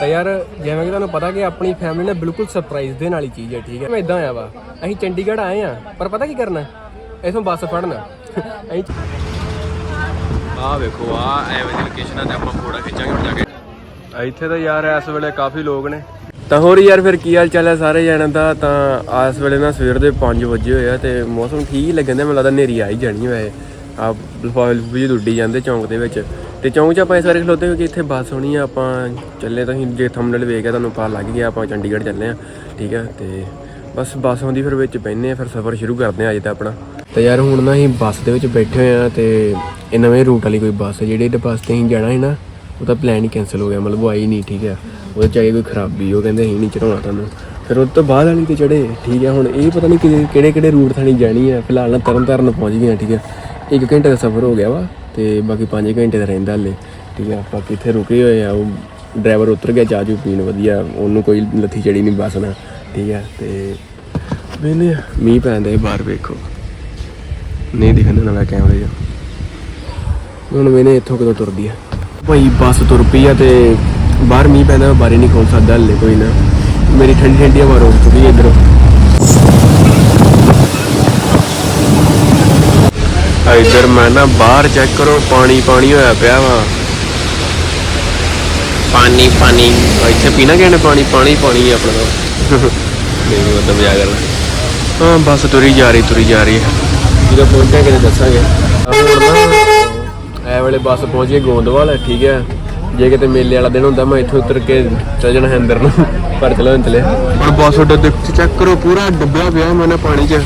ਤਾਂ ਯਾਰ ਜਿਵੇਂ ਕਿ ਤੁਹਾਨੂੰ ਪਤਾ ਕਿ ਆਪਣੀ ਫੈਮਿਲੀ ਨੇ ਬਿਲਕੁਲ ਸਰਪ੍ਰਾਈਜ਼ ਦੇਣ ਵਾਲੀ ਚੀਜ਼ ਹੈ ਠੀਕ ਹੈ? ਮੈਂ ਇਦਾਂ ਆਇਆ ਵਾ ਅਸੀਂ ਚੰਡੀਗੜ੍ਹ ਆਏ ਆ ਪਰ ਪਤਾ ਕੀ ਕਰਨਾ? ਇਥੋਂ ਬੱਸ ਫੜਨਾ। ਅਸੀਂ ਆ ਵੇਖੋ ਆ ਐਵੇਂ ਦੀ ਲੋਕੇਸ਼ਨਾਂ ਤੇ ਆਪਾਂ ਫੋਟੋ ਖਿੱਚਾਂਗੇ ਹੁਣ ਜਾ ਕੇ। ਇੱਥੇ ਤਾਂ ਯਾਰ ਇਸ ਵੇਲੇ ਕਾਫੀ ਲੋਕ ਨੇ। ਤਾਂ ਹੋਰ ਯਾਰ ਫਿਰ ਕੀ ਹਾਲ ਚਾਲ ਹੈ ਸਾਰੇ ਜਣਾਂ ਦਾ? ਤਾਂ ਇਸ ਵੇਲੇ ਨਾ ਸਵੇਰ ਦੇ 5 ਵਜੇ ਹੋਏ ਆ ਤੇ ਮੌਸਮ ਠੀਕ ਹੀ ਲੱਗਣ ਦਿਆ ਮੈਨੂੰ ਲੱਗਦਾ ਹਨੇਰੀ ਆ ਹੀ ਜਾਣੀ ਵੈਸੇ। ਆ ਬਲਫਾਲ ਵੀ ਉੱਡੀ ਜਾਂਦੇ ਚੌਂਕ ਦੇ ਵਿੱਚ। ਤੇ ਚੌਂਕ 'ਚ ਆਪਾਂ ਇਸ ਵਾਰ ਖਲੋਤੇ ਕਿ ਇੱਥੇ ਬੱਸ ਹੋਣੀ ਆ, ਆਪਾਂ ਚੱਲੇ ਤਾਂ ਅਸੀਂ, ਜੇ ਥੰਬਨੇਲ ਵੇਖ ਕੇ ਤੁਹਾਨੂੰ ਪਤਾ ਲੱਗ ਗਿਆ, ਆਪਾਂ ਚੰਡੀਗੜ੍ਹ ਚੱਲੇ ਆ ਠੀਕ ਆ, ਤੇ ਬਸ, ਬੱਸ ਆਉਂਦੀ ਫਿਰ ਵਿੱਚ ਬੈਠਨੇ ਆ ਫਿਰ ਸਫ਼ਰ ਸ਼ੁਰੂ ਕਰਦੇ ਆ ਅੱਜ ਤਾਂ ਆਪਣਾ। ਤੇ ਯਾਰ ਹੁਣ ਨਾ ਅਸੀਂ ਬੱਸ ਦੇ ਵਿੱਚ ਬੈਠੇ ਹੋਏ ਆ ਤੇ ਇਹ ਨਵੇਂ ਰੂਟ ਵਾਲੀ ਕੋਈ ਬੱਸ ਹੈ ਜਿਹੜੀ ਇਹਦੇ ਬੱਸ ਤੇ ਅਸੀਂ ਜਾਣਾ ਹੈ ਨਾ ਉਹਦਾ ਪਲਾਨ ਹੀ ਕੈਨਸਲ ਹੋ ਗਿਆ, ਮਤਲਬ ਉਹ ਆਈ ਨਹੀਂ, ਠੀਕ ਹੈ ਉਹਦੇ ਚ ਆਈ ਕੋਈ ਖਰਾਬੀ, ਉਹ ਕਹਿੰਦੇ ਅਸੀਂ ਨਹੀਂ ਚੜਾਉਣਾ ਤੁਹਾਨੂੰ। ਫਿਰ ਉਸ ਤੋਂ ਬਾਅਦ ਵਾਲੀ ਤੇ ਚੜੇ ਠੀਕ ਹੈ ਹੁਣ ਇਹ ਪਤਾ ਨਹੀਂ ਕਿਹੜੇ ਕਿਹੜੇ ਰੂਟ ਥਾਣੀ ਜਾਣੀ ਹੈ ਫਿਲਹਾਲ ਨਾ ਤਰਨ ਤਾਰਨ ਪਹੁੰਚ ਗਏ ਠੀਕ ਹੈ ਇੱਕ ਘੰਟੇ ਦਾ ਸਫ਼ਰ ਹੋ ਗਿਆ ਵਾ। ਤੇ ਬਾਕੀ 5 ਘੰਟੇ ਦਾ ਰਹਿੰਦਾ ਹਲੇ ਠੀਕ ਹੈ ਆਪਾਂ ਕਿੱਥੇ ਰੁਕੇ ਹੋਏ ਆ ਉਹ ਡਰਾਈਵਰ ਉਤਰ ਗਿਆ ਚਾਹ ਚੂ ਪੀਣ ਵਧੀਆ। ਉਹਨੂੰ ਕੋਈ ਲੱਥੀ ਚੜੀ ਨਹੀਂ ਬੱਸ ਨਾਲ ਠੀਕ ਹੈ ਤੇ ਵੇਲੇ ਮੀਂਹ ਪੈਂਦਾ ਹੈ ਬਾਹਰ ਵੇਖੋ। ਨਹੀਂ ਦਿਖਣ ਨਾਲ ਕੈਮਰੇ 'ਚ। ਹੁਣ ਮੈਨੇ ਇੱਥੋਂ ਕਦੋਂ ਤੁਰਦੀ ਆ। ਭਾਈ ਬੱਸ ਤੁਰ ਪਈ ਆ ਤੇ ਬਾਹਰ ਮੀਂਹ ਪੈਂਦਾ ਬਾਰੀ ਨਹੀਂ ਖੋਲ ਸਕਦਾ ਹਲੇ ਕੋਈ ਨਾ। ਮੇਰੀ ਠੰਡੀ ਠੰਡੀ ਹਵਾ ਰੋਕ ਚੁੱਕੀ ਇਧਰੋਂ। ਇਧਰ ਮੈਂ ਨਾ ਬਾਹਰ ਚੈੱਕ ਕਰੋ ਪਾਣੀ ਪਾਣੀ ਹੋਇਆ ਪਿਆ ਵਾ। ਪਾਣੀ ਪਾਣੀ। ਇੱਥੇ ਪੀਣਾ ਕਿਹਨੇ ਪਾਣੀ? ਪਾਣੀ ਪਾਣੀ ਆਪਣਾ। ਨਹੀਂ ਮਤਲਬ ਮਜ਼ਾ ਕਰਨਾ ਹਾਂ ਬੱਸ ਤੁਰੀ ਜਾ ਰਹੀ ਤੁਰੀ ਜਾ ਰਹੀ ਹੈ। ਜਦੋਂ ਪਹੁੰਚਾਂਗੇ ਤਾਂ ਦੱਸਾਂਗੇ। ਹੁਣ ਨਾ ਐ ਵੇਲੇ ਬੱਸ ਪਹੁੰਚ ਗਈ ਗੋਂਦਵਾਲ ਠੀਕ ਹੈ। ਜੇ ਕਿਤੇ ਮੇਲੇ ਵਾਲਾ ਦਿਨ ਹੁੰਦਾ ਮੈਂ ਇੱਥੋਂ ਉਤਰ ਕੇ ਚੱਲ ਜਾਣਾ ਹੈ ਅੰਦਰ ਨੂੰ। ਪਰ ਚਲੋ ਹੁਣ ਚਲੇ ਹੁਣ ਬੱਸ ਦੇਖ ਚੈੱਕ ਕਰੋ ਪੂਰਾ ਡੁੱਬਿਆ ਪਿਆ ਮੈਂ ਨਾ ਪਾਣੀ 'ਚ।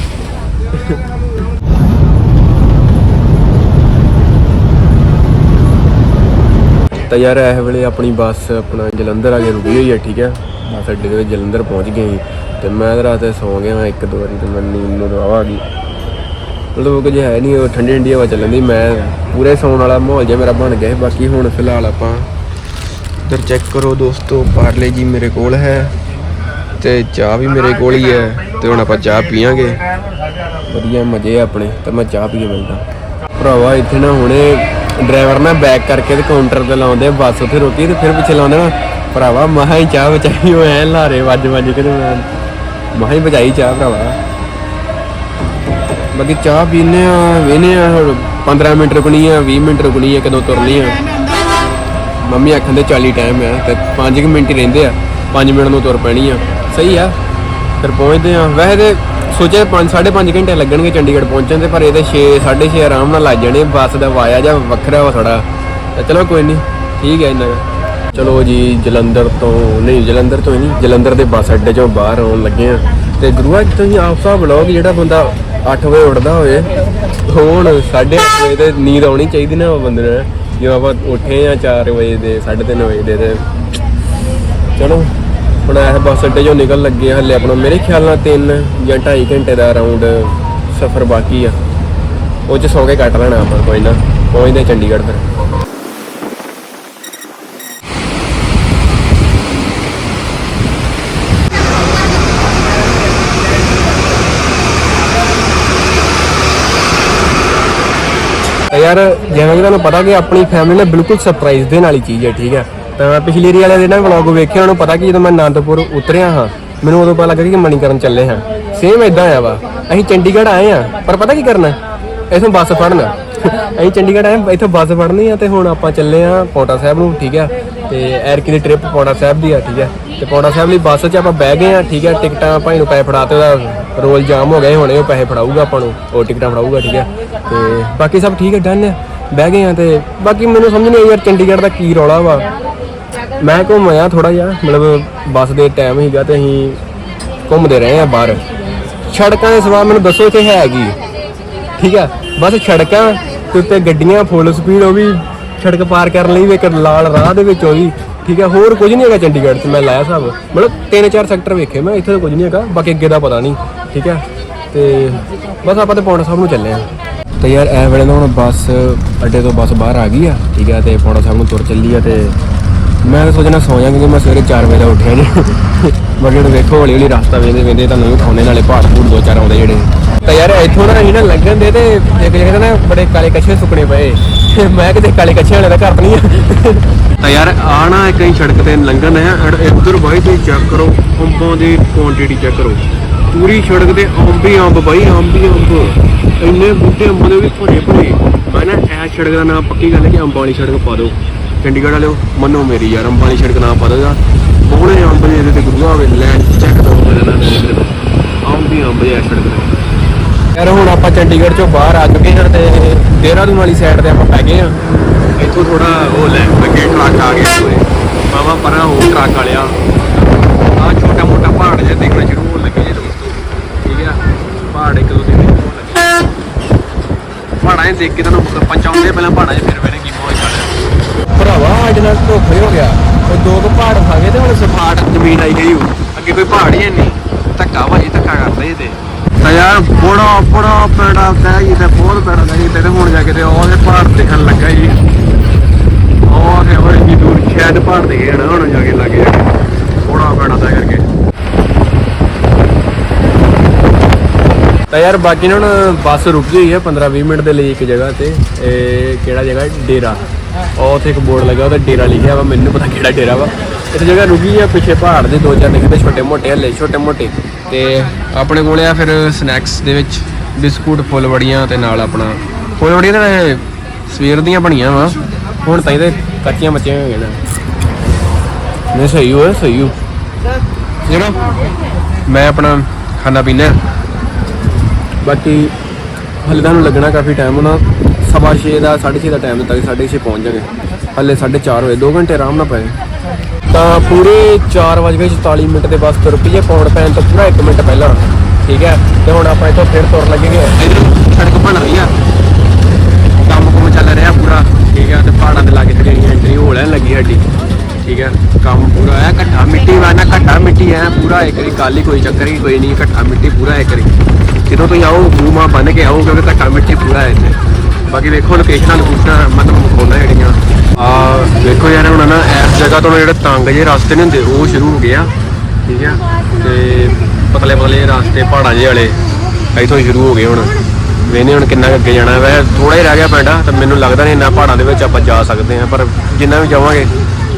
ਤਾਂ ਯਾਰ ਇਹ ਵੇਲੇ ਆਪਣੀ ਬੱਸ ਆਪਣਾ ਜਲੰਧਰ ਆ ਕੇ ਰੁਕੀ ਹੋਈ ਹੈ ਠੀਕ ਹੈ ਬੱਸ ਅੱਡੇ ਦੇ ਵਿੱਚ ਜਲੰਧਰ ਪਹੁੰਚ ਗਏ ਸੀ ਤੇ ਮੈਂ ਤਾਂ ਰਾਤ ਸੌਂ ਗਿਆ ਇੱਕ ਦੋ ਵਾਰੀ ਤੇ ਮੈਨੂੰ ਨੀਂਦ ਨੂੰ ਦਵਾ ਆ ਗਈ। ਮਤਲਬ ਕੁਝ ਹੈ ਨਹੀਂ ਉਹ ਠੰਡੀ ਠੰਡੀ ਹਵਾ ਚੱਲਣ ਦੀ, ਮੈਂ ਪੂਰੇ ਸੌਣ ਵਾਲਾ ਮਾਹੌਲ ਜਿਹਾ ਮੇਰਾ ਬਣ ਗਿਆ ਸੀ। ਬਾਕੀ ਹੁਣ ਫਿਲਹਾਲ ਆਪਾਂ ਇੱਧਰ ਚੈੱਕ ਕਰੋ ਦੋਸਤੋ ਪਾਰਲੇ ਜੀ ਮੇਰੇ ਕੋਲ ਹੈ ਤੇ ਚਾਹ ਵੀ ਮੇਰੇ ਕੋਲ ਹੀ ਹੈ ਤੇ ਹੁਣ ਆਪਾਂ ਚਾਹ ਪੀਾਂਗੇ ਵਧੀਆ ਮਜ਼ੇ ਆ ਆਪਣੇ, ਤੇ ਮੈਂ ਚਾਹ ਪੀ ਕੇ ਮਿਲਦਾ। ਭਰਾਵਾ, ਇੱਥੇ ਨਾ ਹੁਣੇ ਡਰਾਈਵਰ ਨਾ ਬੈਕ ਕਰਕੇ ਤੇ ਕਾਊਂਟਰ ਤੇ ਲਾਉਂਦੇ, ਬੱਸ ਉੱਥੇ ਰੋਕੀ ਤੇ ਫਿਰ ਪਿੱਛੇ ਲਾਉਂਦੇ ਨਾ, ਭਰਾਵਾ ਮਹਾ ਹੀ ਚਾਹ ਬਚਾਈ ਹੋਏ ਲਾਰੇ ਵੱਜ ਵੱਜ ਕੇ ਮੈਂ ਮਹਾ ਹੀ ਬਚਾਈ ਚਾਹ ਭਰਾਵਾ। ਬਾਕੀ ਚਾਹ ਪੀਨੇ ਆ ਵੇਨੇ ਆ 15 ਮਿੰਟ ਰੁਕਣੀ ਆ 20 ਮਿੰਟ ਰੁਕਣੀ ਆ, ਕਦੋਂ ਤੁਰਨੀ ਆ। ਮੰਮੀ ਆਖਣ ਦੇ 40 ਟਾਈਮ ਆ, ਤੇ 5 ਮਿੰਟ ਹੀ ਰਹਿੰਦੇ ਆ 5 ਮਿੰਟ ਨੂੰ ਤੁਰ ਪੈਣੀ ਆ। ਸਹੀ ਆ, ਫਿਰ ਪਹੁੰਚਦੇ ਆ। ਵੈਸੇ ਸੋਚਿਆ 5 5.5 ਘੰਟੇ ਲੱਗਣਗੇ ਚੰਡੀਗੜ੍ਹ ਪਹੁੰਚਣ ਤੇ, ਪਰ ਇਹਦੇ 6 6.5 ਆਰਾਮ ਨਾਲ ਲੱਗ ਜਾਣੇ, ਬੱਸ ਦਾ ਵਾਇਆ ਜਾਂ ਵੱਖਰਾ ਵਾ ਥੋੜਾ ਤਾਂ ਚਲੋ ਕੋਈ ਨਹੀਂ ਠੀਕ ਹੈ ਇੰਨਾ ਚਲੋ ਜੀ, ਜਲੰਧਰ ਤੋਂ, ਨਹੀਂ, ਜਲੰਧਰ ਤੋਂ ਹੀ ਨਹੀਂ, ਜਲੰਧਰ ਦੇ ਬੱਸ ਅੱਡੇ ਚੋਂ ਬਾਹਰ ਆਉਣ ਲੱਗੇ ਆ ਤੇ ਗੁਰੂਆ ਤੁਸੀਂ ਆਪ ਸਾਹਿਬ ਬਲੌਗ ਜਿਹੜਾ ਬੰਦਾ 8 ਵਜੇ ਉੱਠਦਾ ਹੋਵੇ, ਹੁਣ 8:30 ਵਜੇ ਤੇ ਨੀਂਦ ਆਉਣੀ ਚਾਹੀਦੀ ਨਾ ਉਹ ਬੰਦੇ ਨੂੰ। ਜਦੋਂ ਆਪਾਂ ਉੱਠੇ ਆ 4 ਵਜੇ ਦੇ 3:30 ਵਜੇ ਦੇ ਤੇ। ਚਲੋ। ਹੁਣ ਇਹ ਬੱਸ ਅੱਡੇ ਚੋਂ ਨਿਕਲ ਲੱਗੇ ਆ, ਹਲੇ ਆਪਣਾ ਮੇਰੇ ਖਿਆਲ ਨਾਲ 3 ਜਾਂ 2.5 ਘੰਟੇ ਦਾ ਅਰਾਊਂਡ ਸਫ਼ਰ ਬਾਕੀ ਆ। ਉਹ ਚ ਸੌ ਕੇ ਕੱਟ ਲੈਣਾ ਆਪਾਂ ਕੋਈ ਨਾ। ਪਹੁੰਚਦੇ ਆ ਚੰਡੀਗੜ੍ਹ ਫਿਰ। ਯਾਰ ਜਿਵੇਂ ਕਿ ਤੁਹਾਨੂੰ ਪਤਾ ਕਿ ਆਪਣੀ ਫੈਮਿਲੀ ਨੇ ਬਿਲਕੁਲ ਸਰਪ੍ਰਾਈਜ਼ ਨਾਲ ਹੀ ਚੀਜ਼ ਹੈ ਠੀਕ ਹੈ। ਤਾਂ ਪਿਛਲੀ ਰੀ ਵਾਲੇ ਨਾ ਵਲੌਗ ਵੇਖਿਆ, ਉਹਨੂੰ ਪਤਾ ਕਿ ਜਦੋਂ ਮੈਂ ਆਨੰਦਪੁਰ ਉਤਰਿਆ ਹਾਂ, ਮੈਨੂੰ ਉਦੋਂ ਪਤਾ ਲੱਗਾ ਕਿ ਮਣੀਕਰਨ ਚੱਲੇ ਹਾਂ। ਸੇਮ ਇਦਾਂ ਆ ਵਾ। ਅਸੀਂ ਚੰਡੀਗੜ੍ਹ ਆਏ ਆ ਪਰ ਪਤਾ ਕੀ ਕਰਨਾ? ਇਥੋਂ ਬੱਸ ਫੜਨਾ। ਅਸੀਂ ਚੰਡੀਗੜ੍ਹ ਆਏ, ਇੱਥੋਂ ਬੱਸ ਫੜਨੀ ਆ ਤੇ ਹੁਣ ਆਪਾਂ ਚੱਲੇ ਆ ਪੌਂਟਾ ਸਾਹਿਬ ਨੂੰ, ਠੀਕ ਆ? ਤੇ ਐਰਕੀ ਦੀ ਟ੍ਰਿਪ ਪੌਂਟਾ ਸਾਹਿਬ ਦੀ ਆ, ਠੀਕ ਆ? ਤੇ ਪੌਂਟਾ ਸਾਹਿਬ ਲਈ ਬੱਸ 'ਚ ਆਪਾਂ ਬਹਿ ਗਏ ਆ ਠੀਕ ਆ? ਟਿਕਟਾਂ ਭਾਈ ਨੂੰ ਪੈਸੇ ਫੜਾਤੇ, ਉਹਦਾ ਰੋਲ ਜਾਮ ਹੋ ਗਏ ਹੁਣੇ ਉਹ ਪੈਸੇ ਫੜਾਊਗਾ ਆਪਾਂ ਨੂੰ, ਉਹ ਟਿਕਟਾਂ ਫੜਾਊਗਾ, ਠੀਕ ਆ? ਤੇ ਬਾਕੀ ਸਭ ਠੀਕ ਹੈ ਡਨ ਆ। ਬਹਿ ਗਏ ਆ ਤੇ ਬਾਕੀ ਮੈਨੂੰ ਸਮਝ ਨਹੀਂ ਆਈ ਯਾਰ, ਚੰਡੀਗੜ੍ਹ ਦਾ ਕੀ ਰੌਲਾ ਵਾ। ਮੈਂ ਘੁੰਮਿਆ ਥੋੜਾ ਜਿਹਾ, ਮਤਲਬ ਬੱਸ ਦੇ ਟਾਈਮ ਹੀਗਾ ਤੇ ਅਸੀਂ ਘੁੰਮਦੇ ਰਹੇ ਆ ਬਾਹਰ। ਸੜਕਾਂ ਦੇ ਸਵਾਲ ਮੈਨੂੰ ਦੱਸੋ ਇੱਥੇ ਹੈ ਕੀ? ਠੀਕ ਆ? ਬਸ ਸੜਕਾਂ ਤੇ ਉੱਤੇ ਗੱਡੀਆਂ ਫੁੱਲ ਸਪੀਡ ਉਹ ਵੀ ਸੜਕ ਪਾਰ ਕਰਨ ਲਈ ਵੀ ਇੱਕ ਲਾਲ ਰਾਹ ਦੇ ਵਿੱਚ ਉਹ ਵੀ, ਠੀਕ ਹੈ ਹੋਰ ਕੁਝ ਨਹੀਂ ਹੈਗਾ ਚੰਡੀਗੜ੍ਹ 'ਚ, ਮੈਂ ਲਾਇਆ ਹਿਸਾਬ ਮਤਲਬ ਤਿੰਨ ਚਾਰ ਸੈਕਟਰ ਵੇਖੇ ਮੈਂ, ਇੱਥੇ ਤਾਂ ਕੁਝ ਨਹੀਂ ਹੈਗਾ, ਬਾਕੀ ਅੱਗੇ ਦਾ ਪਤਾ ਨਹੀਂ, ਠੀਕ ਹੈ ਤੇ ਬਸ ਆਪਾਂ ਤੇ ਪੌਂਡਾ ਸਾਹਿਬ ਨੂੰ ਚੱਲੇ ਆ। ਤੇ ਯਾਰ, ਇਹ ਵੇਲੇ ਨਾ ਹੁਣ ਬੱਸ ਅੱਡੇ ਤੋਂ ਬੱਸ ਬਾਹਰ ਆ ਗਈ ਆ, ਠੀਕ ਹੈ ਤੇ ਪੌਂਡਾ ਸਾਹਿਬ ਨੂੰ ਤੁਰ ਚੱਲੀ ਆ ਤੇ ਮੈਂ ਤਾਂ ਸੋਚਣਾ ਸੌ ਜਾ ਕਿਉਂਕਿ ਮੈਂ ਸਵੇਰੇ 4 ਵਜੇ ਦਾ ਉੱਠਿਆ ਨਹੀਂ ਬਾਕੀ ਹੁਣ ਵੇਖੋ ਹੌਲੀ ਹੌਲੀ ਰਸਤਾ ਵੇਂਦੇ ਵੇਂਦੇ ਤੁਹਾਨੂੰ ਵੀ ਖਾਣੇ ਨਾਲੇ ਪਹਾੜ ਪੂੜ ਦੋ ਚਾਰ ਆਉਂਦੇ ਜਿਹੜੇ। ਤਾਂ ਯਾਰ ਇੱਥੋਂ ਨਾ ਅਸੀਂ ਨਾ ਲੱਗਣ ਦੇ ਤੇ ਇੱਕ ਜਗ੍ਹਾ ਨਾ ਬੜੇ ਕਾਲੇ ਕੱਛੇ ਸੁੱਕਣੇ ਪਏ। ਮੈਂ ਕਿਤੇ ਕਾਲੇ ਕੱਛੇ ਵਾਲੇ ਦਾ ਘਰ ਤਾਂ ਨਹੀਂ ਆ। ਤਾਂ ਯਾਰ ਆ ਨਾ ਕਈ ਸੜਕ ਤੇ ਲੰਘਣ ਹੈ ਇੱਧਰ ਬਾਈ ਤੁਸੀਂ ਚੈੱਕ ਕਰੋ, ਅੰਬਾਂ ਦੀ ਕੁਆਂਟੀਟੀ ਚੈੱਕ ਕਰੋ। ਪੂਰੀ ਸੜਕ ਤੇ ਅੰਬ ਹੀ ਅੰਬ ਬਾਈ, ਅੰਬ ਹੀ ਅੰਬ। ਇੰਨੇ ਬੂਟੇ ਅੰਬ ਦੇ ਵੀ ਭਰੇ ਭਰੇ। ਮੈਂ ਨਾ ਇਹ ਸੜਕ ਦਾ ਨਾਮ ਪੱਕੀ ਗੱਲ ਹੈ ਕਿ ਅੰਬਾਂ ਵਾਲੀ ਸੜਕ ਪਾ ਦਿਓ। ਚੰਡੀਗੜ੍ਹ ਵਾਲਿਓ, ਮੰਨੋ ਮੇਰੀ ਯਾਰ, ਅੰਬਾਂ ਵਾਲੀ ਸੜਕ ਨਾਮ ਪਤਾ ਦਿਓ ਬੋਲੇ ਅੰਬ ਦੇ ਤੇ ਗੁਰੂਆ ਹੋਵੇ ਲੈ ਚੈੱਕ ਕਰੋ। ਮੈਂ ਅੰਬ ਹੀ ਅੰਬ ਦੇ ਸੜਕ ਤੇ। ਯਾਰ ਹੁਣ ਆਪਾਂ ਚੰਡੀਗੜ੍ਹ ਚੋਂ ਬਾਹਰ ਆ ਚੁੱਕੇ ਹਾਂ ਤੇ ਦੇਹਰਾਦੂਨ ਵਾਲੀ ਸਾਈਡ ਤੇ ਆਪਾਂ ਪੈ ਗਏ ਹਾਂ। ਇੱਥੋਂ ਥੋੜਾ ਉਹ ਲੈ, ਅੱਗੇ ਟਰੱਕ ਆ ਗਿਆ ਪੂਰੇ ਮਾਵਾ ਪਰਾਂ ਉਹ ਟਰੱਕ ਵਾਲਿਆ। ਆ ਛੋਟਾ ਮੋਟਾ ਪਹਾੜ ਜਿਹਾ ਦੇਖਣਾ ਸ਼ੁਰੂ ਹੋਣ ਲੱਗੇ ਜੇ ਦੋਸਤੋ। ਠੀਕ ਆ? ਪਹਾੜ ਇੱਕ ਦੋ ਦਿਨ ਹੋਣ ਲੱਗੇ। ਪਹਾੜਾਂ 'ਚ ਦੇਖ ਕੇ ਤੁਹਾਨੂੰ ਪਹੁੰਚਾਉਂਦੇ ਪਹਿਲਾਂ ਪਹਾੜਾਂ 'ਚ ਫਿਰ ਵੇਣੇ ਅੱਜ ਨਾਲ ਧੋਖੇ ਹੋ ਗਿਆ ਉਹ ਦੋ ਕੁ ਪਹਾੜ ਖਾ ਗਏ ਤੇ ਹੁਣ ਸਫਾਟ ਜ਼ਮੀਨ ਆਈ ਗਈ। ਅੱਗੇ ਕੋਈ ਪਹਾੜ ਹੀ ਨਹੀਂ। ਧੱਕਾ ਭਾਜੀ ਧੱਕਾ ਕਰਦੇ ਇਹ ਤੇ ਯਾਰ ਬੜਾ ਬੜਾ ਪੈੜਾ ਤੈ ਜੀ ਤੇ ਬਹੁਤ ਪੈੜਾ ਤੈ ਜੀ ਤੇ ਹੁਣ ਜਾ ਕੇ ਤੇ ਉਹਦੇ ਪਹਾੜ ਦਿਖਣ ਲੱਗਾ ਜੀ। ਉਹ ਤੇ ਹੋਰ ਇੰਨੀ ਦੂਰ ਸ਼ਾਇਦ ਪਹਾੜ ਦਿਖੇ ਨਾ ਹੁਣ ਜਾ ਕੇ ਲੱਗੇ ਬੜਾ ਪੈੜਾ ਤੈ ਕਰਕੇ। ਤਾਂ ਯਾਰ ਬਾਕੀ ਨਾ ਹੁਣ ਬੱਸ ਰੁਕੀ ਹੋਈ ਹੈ 15-20 ਮਿੰਟ ਦੇ ਲਈ ਇੱਕ ਜਗ੍ਹਾ ਤੇ ਇਹ ਕਿਹੜਾ ਜਗ੍ਹਾ? ਡੇਰਾ। ਉਹ ਉੱਥੇ ਇੱਕ ਬੋਰਡ ਲੱਗਾ, ਉਹਦਾ ਡੇਰਾ ਲਿਖਿਆ ਵਾ, ਮੈਨੂੰ ਪਤਾ ਕਿਹੜਾ ਡੇਰਾ ਵਾ। ਇਸ ਜਗ੍ਹਾ ਰੁਕੀ ਆ, ਪਿੱਛੇ ਪਹਾੜ ਦੇ ਦੋ ਚਾਰ ਦਿਖਦੇ ਛੋਟੇ ਮੋਟੇ, ਹਲੇ ਛੋਟੇ ਮੋਟੇ। ਤੇ ਆਪਣੇ ਕੋਲ ਆ ਫਿਰ ਸਨੈਕਸ ਦੇ ਵਿੱਚ ਬਿਸਕੁਟ ਫੁੱਲਵੜੀਆਂ ਤੇ ਨਾਲ ਆਪਣਾ ਫੁੱਲਵੜੀਆਂ ਤਾਂ ਵੈਸੇ ਸਵੇਰ ਦੀਆਂ ਬਣੀਆਂ ਵਾ। ਹੁਣ ਤਾਂ ਇਹਦੇ ਕੱਚੀਆਂ ਮੱਚੀਆਂ ਹੋਈਆਂ ਨੇ। ਨਹੀਂ, ਸਹੀ ਹੋਇਆ ਸਹੀ ਹੋ ਜਿਹੜਾ ਮੈਂ ਆਪਣਾ ਖਾਣਾ ਪੀਣਾ। ਬਾਕੀ ਹਲੇ ਤੁਹਾਨੂੰ ਲੱਗਣਾ ਕਾਫੀ ਟਾਈਮ ਹੋਣਾ। ਸਵਾ ਛੇ ਦਾ 6:30 ਦਾ ਟਾਈਮ ਦਿੱਤਾ ਕਿ 6:30 ਪਹੁੰਚ ਜਾਗੇ। ਹਲੇ 4:30 ਹੋਏ 2 ਘੰਟੇ ਆਰਾਮ ਨਾਲ ਪਏ। ਤਾਂ ਪੂਰੇ 4:44 ਮਿੰਟ ਦੇ ਬਸ ਤੁਰ ਪਈ ਹੈ ਪੈਣ ਤੋਂ ਪੂਰਾ 1 ਮਿੰਟ ਪਹਿਲਾਂ। ਠੀਕ ਹੈ? ਤੇ ਹੁਣ ਆਪਾਂ ਇੱਥੋਂ ਫਿਰ ਤੁਰ ਲੱਗੇਗੇ। ਇਧਰ ਸੜਕ ਬਣ ਰਹੀ ਆ। ਕੰਮ ਕੁਮ ਚੱਲ ਰਿਹਾ ਪੂਰਾ। ਠੀਕ ਹੈ, ਤੇ ਪਹਾੜਾਂ ਦੇ ਲਾਗੇ ਤੇ ਜਿਹੜੀ ਐਂਟਰੀ ਹੋ ਲੈਣ ਲੱਗੀ ਸਾਡੀ। ਠੀਕ ਹੈ, ਕੰਮ ਪੂਰਾ ਹੈ ਘੱਟਾ ਮਿੱਟੀ ਵਾਲਾ ਘੱਟਾ ਮਿੱਟੀ ਹੈ, ਪੂਰਾ ਇੱਕ ਰੀ ਕਾਲੀ ਕੋਈ ਚੱਕਰ ਹੀ ਕੋਈ ਨਹੀਂ, ਘੱਟਾ ਮਿੱਟੀ ਪੂਰਾ ਇੱਕ ਰੀ ਜਦੋਂ ਤੁਸੀਂ ਆਓ ਮੂੰਹਾਂ ਬੰਨ ਕੇ ਆਓ, ਕਿਉਂਕਿ ਘੱਟਾ ਮਿੱਟੀ ਪੂਰਾ ਹੈ ਇੱਥੇ। ਬਾਕੀ ਵੇਖੋ ਲੋਕੇਸ਼ਨਾਂ ਲੋਕੇਸ਼ਨਾਂ ਮਤਲਬ ਖੋਲਣਾ ਜਿਹੜੀਆਂ। ਆ ਵੇਖੋ ਯਾਰ, ਹੁਣ ਨਾ ਇਸ ਜਗ੍ਹਾ ਤੋਂ ਜਿਹੜੇ ਤੰਗ ਜੇ ਰਸਤੇ ਨਹੀਂ ਹੁੰਦੇ, ਉਹ ਸ਼ੁਰੂ ਹੋ ਗਏ ਆ, ਠੀਕ ਆ? ਤੇ ਪਤਲੇ ਪਤਲੇ ਰਸਤੇ, ਪਹਾੜਾਂ ਜਿਹੇ ਵਾਲੇ, ਇੱਥੋਂ ਸ਼ੁਰੂ ਹੋ ਗਏ ਹੁਣ। ਵੇਨੇ ਹੁਣ ਕਿੰਨਾ ਕੁ ਅੱਗੇ ਜਾਣਾ। ਵੈ ਥੋੜਾ ਹੀ ਰਹਿ ਗਿਆ ਪੈਂਡਾ ਤਾਂ ਮੈਨੂੰ ਲੱਗਦਾ ਨਹੀਂ ਇੰਨਾ ਪਹਾੜਾਂ ਦੇ ਵਿੱਚ ਆਪਾਂ ਜਾ ਸਕਦੇ ਹਾਂ, ਪਰ ਜਿੰਨਾ ਵੀ ਜਾਵਾਂਗੇ,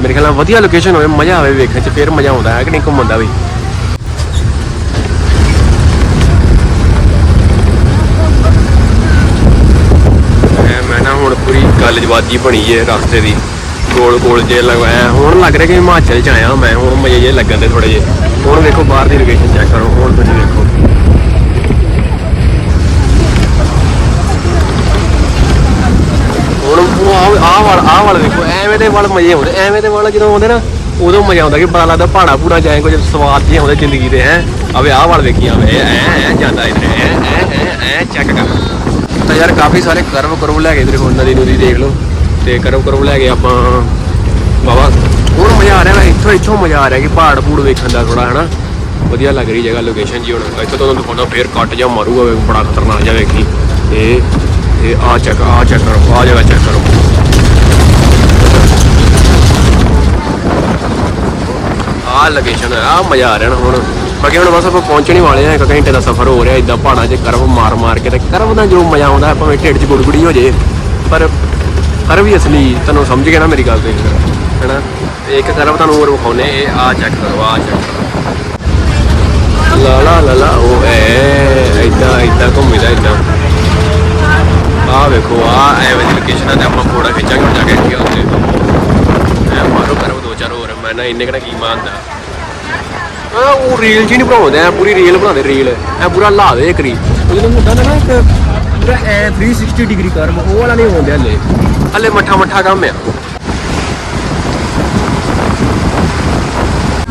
ਮੇਰੇ ਖਿਆਲ ਨਾਲ ਵਧੀਆ ਲੋਕੇਸ਼ਨ ਹੋਵੇ, ਮਜ਼ਾ ਆਵੇ ਵੇਖਣ 'ਚ, ਫਿਰ ਮਜ਼ਾ ਆਉਂਦਾ, ਹੈ ਕਿ ਨਹੀਂ ਘੁੰਮਣ ਦਾ ਵੀ ਐ ਮੈਂ ਨਾ ਹੁਣ ਪੂਰੀ ਗੱਲਬਾਜੀ ਬਣੀ ਏ ਰਸਤੇ ਦੀ। ਗੋਲ ਗੋਲ ਜੇ ਲਗਾਇਆ ਹੁਣ ਲੱਗ ਰਿਹਾ ਕਿ ਹਿਮਾਚਲ ਚ ਆਇਆ ਮੈਂ, ਹੁਣ ਮਜ਼ੇ ਜੇ ਲੱਗਣ ਦੇ ਥੋੜੇ ਜੇ ਹੁਣ ਵੇਖੋ ਬਾਹਰ ਦੀ ਲੋਕੇਸ਼ਨ ਚੈੱਕ ਕਰੋ, ਹੁਣ ਤੁਸੀਂ ਵੇਖੋ। ਹੁਣ ਉਹ ਆਹ ਆਹ ਵਾਲ ਆਹ ਵਾਲ ਵੇਖੋ, ਐਵੇਂ ਦੇ ਵਾਲ ਮਜ਼ੇ ਆਉਂਦੇ, ਐਵੇਂ ਦੇ ਵਾਲ ਜਦੋਂ ਆਉਂਦੇ ਨਾ, ਉਦੋਂ ਮਜ਼ਾ ਆਉਂਦਾ ਕਿ ਪਤਾ ਲੱਗਦਾ ਪਹਾੜਾ ਪੂੜਾ ਜਾਏ ਕੁਝ ਸਵਾਦ ਜੇ ਆਉਂਦੇ ਜ਼ਿੰਦਗੀ ਦੇ, ਹੈ। ਆਵੇ ਆਹ ਵਾਲ ਵੇਖੀ ਆਵੇ ਐ ਐ ਜਾਂਦਾ ਇਧਰ, ਐ ਐ ਐ ਚੈੱਕ ਕਰ। ਤਾਂ ਯਾਰ ਕਾਫੀ ਸਾਰੇ ਕਰਵ ਕਰਵ ਲੈ ਗਏ ਇਧਰ ਹੁਣ ਨਦੀ ਨੂਦੀ ਦੇਖ ਲਓ। ਤੇ ਕਰਵ ਕਰਵ ਲੈ ਗਏ ਆਪਾਂ। ਬਾਬਾ ਹੁਣ ਮਜ਼ਾ ਆ ਰਿਹਾ ਇੱਥੋਂ ਇੱਥੋਂ ਮਜ਼ਾ ਆ ਰਿਹਾ ਕਿ ਪਹਾੜ ਪੂੜ ਵੇਖਣ ਦਾ ਥੋੜਾ ਹਨਾ? ਵਧੀਆ ਲੱਗ ਰਹੀ ਜਗ੍ਹਾ ਲੋਕੇਸ਼ਨ ਜੀ ਹੁਣ। ਇੱਥੋਂ ਤੁਹਾਨੂੰ ਦਿਖਾਉਣਾ ਫੇਰ ਕੱਟ ਜਾ ਮਾਰੂਗਾ ਵੇ, ਬੜਾ ਖਤਰਨਾਕ ਜਿਹਾ ਵੇਖੀ। ਇਹ ਇਹ ਆ ਚੈੱਕ ਆ ਚੈੱਕ ਕਰੋ ਆ ਜਗ੍ਹਾ ਚੈੱਕ ਕਰੋ। ਆ ਲੋਕੇਸ਼ਨ ਆ ਮਜ਼ਾ ਆ ਰਿਹਾ ਨਾ ਹੁਣ। ਬਾਕੀ ਹੁਣ ਬਸ ਆਪਾਂ ਪਹੁੰਚਣ ਵਾਲੇ ਆ ਇੱਕ ਘੰਟੇ ਦਾ ਸਫ਼ਰ ਹੋ ਰਿਹਾ ਇਦਾਂ ਪਹਾੜਾਂ 'ਚ ਕਰਵ ਮਾਰ ਮਾਰ ਕੇ ਤੇ ਕਰਵ ਦਾ ਜੋ ਮਜ਼ਾ ਆਉਂਦਾ ਭਾਵੇਂ ਢਿੱਡ 'ਚ ਗੁੜਗੁੜੀ ਹੋ ਜੇ। ਪਰ ਹਰ ਵੀ ਅਸਲੀ ਤੁਹਾਨੂੰ ਸਮਝ ਗਏ ਨਾ ਮੇਰੀ ਗੱਲ ਤੇ, ਹੈਨਾ? ਇੱਕ ਕਰਵ ਤੁਹਾਨੂੰ ਹੋਰ ਵਿਖਾਉਨੇ ਇਹ ਆ ਚੈੱਕ ਕਰੋ, ਆ ਚੈੱਕ ਕਰੋ। ਲਾ ਲਾ ਲਾ ਲਾ, ਉਹ ਐ ਇਦਾਂ ਇਦਾਂ ਘੁੰਮੀਦਾ ਇਦਾਂ ਆ ਵੇਖੋ ਆ ਐਵੇਂ ਦੀ ਲੋਕੇਸ਼ਨਾਂ ਤੇ ਆਪਾਂ ਫੋਟੋ ਖਿੱਚਾਂਗੇ, ਹੁਣ ਜਾ ਕੇ ਅੱਗੇ ਉੱਤੇ ਐ ਮਾਰੋ ਕਰੋ ਦੋ ਚਾਰ ਹੋਰ, ਮੈਂ ਨਾ ਇੰਨੇ ਕਿਹੜਾ ਕੀ ਮੰਨਦਾ। ਆ ਉਹ ਰੀਲ ਜੀ ਨਹੀਂ ਬਣਾਉਂਦੇ ਆ ਪੂਰੀ ਰੀਲ ਬਣਾਉਂਦੇ ਰੀਲ ਐ ਪੂਰਾ ਲਾ ਦੇ ਇੱਕ ਰੀ ਉਹ ਜਦੋਂ ਹੁੰਦਾ ਨਾ ਇੱਕ ਪੂਰਾ ਐ 360 ਡਿਗਰੀ ਕਰਮ ਉਹ ਵਾਲਾ ਨਹੀਂ ਹੁੰਦੇ ਹਲੇ। ਹਲੇ ਮੱਠਾ ਮੱਠਾ ਕੰਮ ਆ।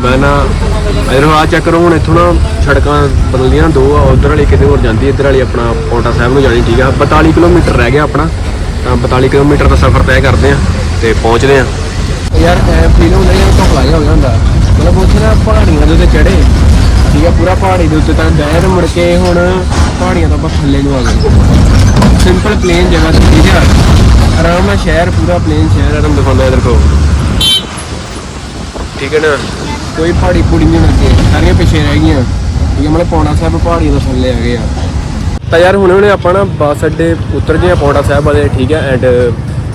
ਮੈਂ ਨਾ ਇਧਰੋਂ ਆ ਚੈੱਕ ਕਰੋ ਹੁਣ ਇੱਥੋਂ ਨਾ ਸੜਕਾਂ ਬਦਲਦੀਆਂ ਦੋ ਆ ਉਧਰ ਵਾਲੀ ਕਿਤੇ ਹੋਰ ਜਾਂਦੀ ਇੱਧਰ ਵਾਲੀ ਆਪਣਾ ਪੌਂਟਾ ਸਾਹਿਬ ਨੂੰ ਜਾਣੀ ਠੀਕ ਆ। 42 ਕਿਲੋਮੀਟਰ ਰਹਿ ਗਿਆ ਆਪਣਾ। ਤਾਂ 42 ਕਿਲੋਮੀਟਰ ਦਾ ਸਫ਼ਰ ਤੈਅ ਕਰਦੇ ਆ ਤੇ ਪਹੁੰਚਦੇ ਆ। ਯਾਰ ਐ ਫੀਲ ਹੁੰਦਾ ਯਾਰ ਜਿਹਾ ਹੋ ਜਾਂਦਾ ਮਤਲਬ ਉੱਥੇ ਨਾ ਪਹਾੜੀਆਂ ਦੇ ਉੱਤੇ ਚੜੇ ਠੀਕ ਆ ਪੂਰਾ ਪਹਾੜੀ ਦੇ ਉੱਤੇ ਤਾਂ ਤੇ ਮੁੜ ਕੇ ਹੁਣ ਪਹਾੜੀਆਂ ਤੋਂ ਆਪਾਂ ਥੱਲੇ ਨੂੰ ਆ ਗਏ। ਸਿੰਪਲ ਪਲੇਨ ਜਗ੍ਹਾ ਸੀ ਠੀਕ ਆ? ਆਰਾਮ ਨਾਲ ਸ਼ਹਿਰ ਪੂਰਾ ਪਲੇਨ ਸ਼ਹਿਰ ਆ। ਤੁਹਾਨੂੰ ਦਿਖਾਉਂਦਾ ਇਧਰ ਕੋ ਠੀਕ ਹੈ ਨਾ? ਕੋਈ ਪਹਾੜੀ ਪੂੜੀ ਨਹੀਂ ਲੱਗੇ ਸਾਰੀਆਂ ਪਿੱਛੇ ਰਹਿ ਗਈਆਂ। ਠੀਕ ਹੈ ਮਤਲਬ ਪੌਂਡਾ ਸਾਹਿਬ ਪਹਾੜੀ ਤੋਂ ਥੱਲੇ ਆ ਗਏ ਆ। ਤਾਂ ਯਾਰ ਹੁਣੇ ਹੁਣੇ ਆਪਾਂ ਨਾ ਬੱਸ ਅੱਡੇ ਉਤਰ ਗਏ ਆ ਪੌਂਡਾ ਸਾਹਿਬ ਵਾਲੇ ਠੀਕ ਹੈ ਐਂਡ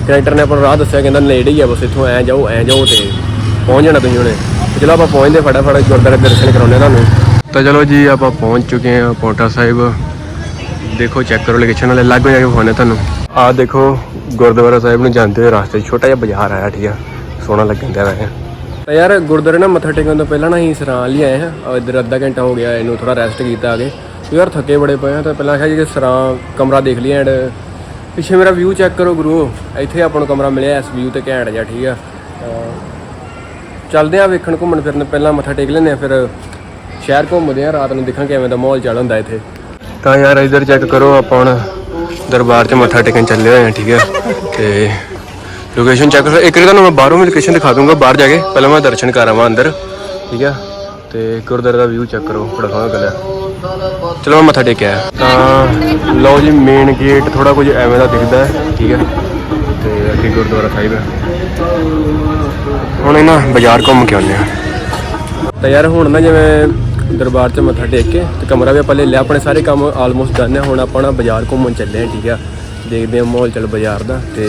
ਕਨੈਕਟਰ ਨੇ ਆਪਾਂ ਨੂੰ ਰਾਹ ਦੱਸਿਆ ਕਹਿੰਦਾ ਨੇੜੇ ਹੀ ਆ ਬਸ ਇੱਥੋਂ ਐ ਜਾਓ ਐ ਜਾਓ ਤੇ ਪਹੁੰਚ ਜਾਣਾ ਤੁਸੀਂ ਹੁਣੇ। ਚਲੋ ਆਪਾਂ ਪਹੁੰਚਦੇ ਫਟਾਫਟ, ਗੁਰਦੁਆਰੇ ਦੇ ਦਰਸ਼ਨ ਕਰਾਉਂਦੇ ਤੁਹਾਨੂੰ। ਤਾਂ ਚਲੋ ਜੀ, ਆਪਾਂ ਪਹੁੰਚ ਚੁੱਕੇ ਹਾਂ ਪੌਂਟਾ ਸਾਹਿਬ। ਦੇਖੋ ਚੈੱਕ ਕਰੋ ਲੋਕੇਸ਼ਨ ਵਾਲੇ, ਲੱਗ ਜਾ ਕੇ ਫੋਨ ਤੁਹਾਨੂੰ। ਆਹ ਦੇਖੋ, ਗੁਰਦੁਆਰਾ ਸਾਹਿਬ ਨੂੰ ਜਾਂਦੇ ਹੋਏ ਰਸਤੇ ਛੋਟਾ ਜਿਹਾ ਬਾਜ਼ਾਰ ਆਇਆ, ਠੀਕ ਆ। ਸੋਹਣਾ ਲੱਗਣ ਦਿਆ ਵੈਸੇ। ਤਾਂ ਯਾਰ, ਗੁਰਦੁਆਰੇ ਨਾਲ ਮੱਥਾ ਟੇਕਣ ਤੋਂ ਪਹਿਲਾਂ ਨਾ ਅਸੀਂ ਸਰਾਂ ਲਈ ਆਏ ਹਾਂ। ਔਰ ਇੱਧਰ ਅੱਧਾ ਘੰਟਾ ਹੋ ਗਿਆ, ਇਹਨੂੰ ਥੋੜਾ ਰੈਸਟ ਕੀਤਾ ਆਗੇ ਯਾਰ ਥੱਕੇ ਬੜੇ ਪਏ ਆ, ਤਾਂ ਪਹਿਲਾਂ ਆਖਿਆ ਜੀ ਕਿ ਸਰਾਂ, ਕਮਰਾ ਦੇਖ ਲਿਆ ਐਂਡ ਪਿੱਛੇ ਮੇਰਾ ਵਿਊ ਚੈੱਕ ਕਰੋ ਗੁਰੂ। ਇੱਥੇ ਆਪਾਂ ਨੂੰ ਕਮਰਾ ਮਿਲਿਆ ਇਸ ਵਿਊ ਤੇ ਘੈਂਟ ਜਿਹਾ, ਠੀਕ ਆ। ਚੱਲਦੇ ਆ ਵੇਖਣ ਘੁੰਮਣ ਫਿਰਨ, ਪਹਿਲਾਂ ਮੱਥਾ ਟੇਕ ਲੈਂਦੇ ਆ, ਫਿਰ ਸ਼ਹਿਰ ਘੁੰਮਦੇ ਆ, ਰਾਤ ਨੂੰ ਦੇਖਾਂਗੇ ਕਿਵੇਂ ਦਾ ਮਾਹੌਲ ਚੱਲ ਹੁੰਦਾ ਇੱਥੇ। ਤਾਂ ਯਾਰ ਇਧਰ ਚੈੱਕ ਕਰੋ, ਆਪਾਂ ਹੁਣ ਦਰਬਾਰ 'ਚ ਮੱਥਾ ਟੇਕਣ ਚੱਲੇ ਹੋਏ ਆ, ਠੀਕ ਹੈ ਤੇ ਲੋਕੇਸ਼ਨ ਚੈੱਕ ਕਰੋ। ਇੱਕ ਵਾਰੀ ਤੁਹਾਨੂੰ ਮੈਂ ਬਾਹਰੋਂ ਵੀ ਲੋਕੇਸ਼ਨ ਦਿਖਾ ਦੂੰਗਾ, ਬਾਹਰ ਜਾ ਕੇ। ਪਹਿਲਾਂ ਮੈਂ ਦਰਸ਼ਨ ਕਰਾਵਾਂ ਅੰਦਰ, ਠੀਕ ਹੈ ਤੇ ਗੁਰਦੁਆਰੇ ਦਾ ਵਿਊ ਚੈੱਕ ਕਰੋ, ਬੜਾ ਸੋਹਣਾ ਲੱਗਦਾ ਚਲੋ ਮੈਂ ਮੱਥਾ ਟੇਕਿਆ। ਤਾਂ ਲਓ ਜੀ ਮੇਨ ਗੇਟ ਥੋੜਾ ਕੁਝ ਐਵੇਂ ਦਾ ਦਿਖਦਾ, ਠੀਕ ਹੈ ਅੱਗੇ ਗੁਰਦੁਆਰਾ ਸਾਹਿਬ ਹੈ। ਹੁਣ ਇਹਨਾਂ ਬਾਜ਼ਾਰ ਘੁੰਮ ਕੇ ਆਉਂਦੇ ਆ ਤਾਂ ਯਾਰ ਹੁਣ ਨਾ ਜਿਵੇਂ ਦਰਬਾਰ 'ਚ ਮੱਥਾ ਟੇਕ ਕੇ ਤੇ ਕਮਰਾ ਵੀ ਆਪਾਂ ਲੈ ਲਿਆ ਆਪਣੇ ਸਾਰੇ ਕੰਮ ਆਲਮੋਸਟ ਡਨ ਆ ਹੁਣ ਆਪਾਂ ਨਾ ਬਾਜ਼ਾਰ ਘੁੰਮਣ ਚੱਲੇ ਆ ਠੀਕ ਆ। ਦੇਖਦੇ ਆ ਮਾਹੌਲ ਚੱਲ ਬਾਜ਼ਾਰ ਦਾ ਤੇ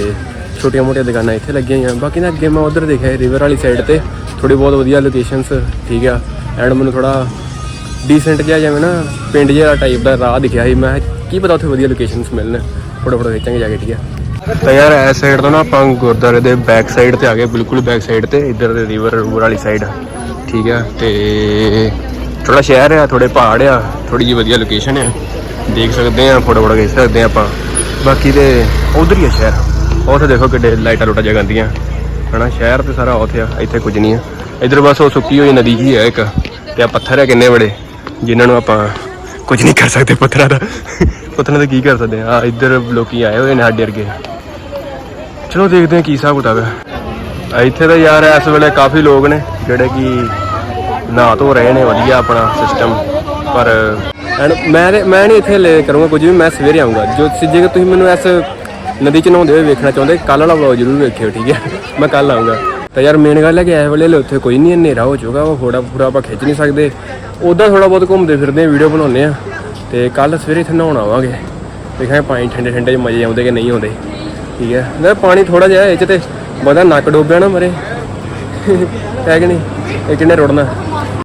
ਛੋਟੀਆਂ ਮੋਟੀਆਂ ਦੁਕਾਨਾਂ ਇੱਥੇ ਲੱਗੀਆਂ ਹੋਈਆਂ। ਬਾਕੀ ਨਾ ਅੱਗੇ ਮੈਂ ਉਧਰ ਦੇਖਿਆ ਰਿਵਰ ਵਾਲੀ ਸਾਈਡ ਤੇ ਥੋੜੀ ਬਹੁਤ ਵਧੀਆ ਲੋਕੇਸ਼ਨਸ ਠੀਕ ਆ। ਐਂਡ ਮੈਨੂੰ ਥੋੜਾ ਡੀਸੈਂਟ ਜਿਹਾ ਜਿਵੇਂ ਨਾ ਪਿੰਡ ਜਿਹਾ ਟਾਈਪ ਦਾ ਰਾਹ ਦਿਖਿਆ ਸੀ। ਮੈਂ ਕੀ ਪਤਾ ਉੱਥੇ ਵਧੀਆ ਲੋਕੇਸ਼ਨਸ ਮਿਲਣ। ਫੋਟੋ ਫੋਟੋ ਖਿੱਚਾਂਗੇ ਜਾ ਕੇ ਠੀਕ ਆ। ਤਾਂ ਯਾਰ, ਇਸ ਸਾਈਡ ਤੋਂ ਨਾ ਆਪਾਂ ਗੁਰਦਾਰੇ ਦੇ ਬੈਕ ਸਾਈਡ ਤੇ ਆ ਗਏ, ਬਿਲਕੁਲ ਬੈਕ ਸਾਈਡ ਤੇ, ਇੱਧਰ ਦੇ ਰਿਵਰ ਰੂਰ ਵਾਲੀ ਸਾਈਡ ਠੀਕ ਆ, ਤੇ ਥੋੜਾ ਸ਼ਹਿਰ ਆ ਥੋੜੇ ਪਹਾੜ ਆ ਥੋੜੀ ਜਿਹੀ ਵਧੀਆ ਲੋਕੇਸ਼ਨ ਆ। ਦੇਖ ਸਕਦੇ ਆ, ਫੋਟੋ ਫੋਟੋ ਖਿੱਚ ਸਕਦੇ ਆ ਆਪਾਂ। ਬਾਕੀ ਤੇ ਉਧਰ ਹੀ ਆ ਸ਼ਹਿਰ। ਉੱਥੇ ਦੇਖੋ ਕਿੱਡੇ ਲਾਈਟਾਂ ਲੂਟਾਂ ਜਗਾਉਂਦੀਆਂ ਹਨਾ, ਸ਼ਹਿਰ ਤੇ ਸਾਰਾ ਉੱਥੇ ਆ, ਇੱਥੇ ਕੁਝ ਨਹੀਂ ਆ। ਇੱਧਰ ਬਸ ਉਹ ਸੁੱਕੀ ਹੋਈ ਨਦੀ ਹੀ ਆ ਇੱਕ, ਤੇ ਆ ਪੱਥਰ ਆ ਕਿੰਨੇ ਬੜੇ, ਜਿਨ੍ਹਾਂ ਨੂੰ ਆਪਾਂ ਕੁਝ ਨਹੀਂ ਕਰ ਸਕਦੇ ਪੱਥਰਾਂ ਦਾ। ਪੱਥਰਾਂ ਦਾ ਕੀ ਕਰ ਸਕਦੇ ਆ? ਇੱਧਰ ਲੋਕੀ ਆਏ ਹੋਏ ਨੇ ਸਾਡੇ ਵਰਗੇ। ਚਲੋ ਦੇਖਦੇ ਹਾਂ ਕੀ ਹਿਸਾਬ ਕਿਤਾਬ ਹੈ। ਇੱਥੇ ਤਾਂ ਯਾਰ ਇਸ ਵੇਲੇ ਕਾਫੀ ਲੋਕ ਨੇ ਜਿਹੜੇ ਕਿ ਨਹਾ ਧੋ ਰਹੇ ਨੇ, ਵਧੀਆ ਆਪਣਾ ਸਿਸਟਮ ਪਰ ਐਂਡ ਮੈਂ ਤੇ- ਮੈਂ ਨਹੀਂ ਇੱਥੇ ਲੈ ਕਰੂੰਗਾ ਕੁਝ ਵੀ, ਮੈਂ ਸਵੇਰੇ ਆਉਂਗਾ ਜੋ ਜੇ ਤੁਸੀਂ ਮੈਨੂੰ ਇਸ ਨਦੀ ਚ ਨਹਾਉਂਦੇ ਹੋਏ ਵੇਖਣਾ ਚਾਹੁੰਦੇ ਕੱਲ ਵਾਲਾ ਵਲੌਗ ਜ਼ਰੂਰ ਵੇਖਿਓ, ਠੀਕ ਹੈ? ਮੈਂ ਕੱਲ ਆਉਂਗਾ ਤਾਂ ਯਾਰ ਮੇਨ ਗੱਲ ਹੈ ਕਿ ਇਸ ਵੇਲੇ ਉੱਥੇ ਕੋਈ ਨਹੀਂ, ਹਨੇਰਾ ਹੋ ਚੁੱਕਾ ਉਹ ਫੋੜਾ ਫੂੜਾ ਆਪਾਂ ਖਿੱਚ ਨਹੀਂ ਸਕਦੇ। ਉਦਾਂ ਥੋੜਾ ਬਹੁਤ ਘੁੰਮਦੇ ਫਿਰਦੇ ਆ ਵੀਡੀਓ ਬਣਾਉਂਦੇ ਆ ਤੇ ਕੱਲ ਸਵੇਰੇ ਇੱਥੇ ਨਹਾਉਣ ਆਵਾਂਗੇ। ਦੇਖਾਂਗੇ ਪਾਣੀ ਠੰਡੇ ਠੰਡੇ ਚ ਮਜ਼ੇ ਆਉਂਦੇ ਕਿ ਨਹੀਂ ਆਉਂਦੇ। ਠੀਕ ਹੈ। ਨਾ ਪਾਣੀ ਥੋੜਾ ਜਿਹਾ ਇਹ ਚ ਤੇ ਬੰਦਾ ਨੱਕ ਡੋਬਿਆ ਨਾ ਮਰੇ। ਹੈ ਕਿ ਨਹੀਂ? ਇਹ ਕਿੰਨੇ ਰੁੜਨਾ?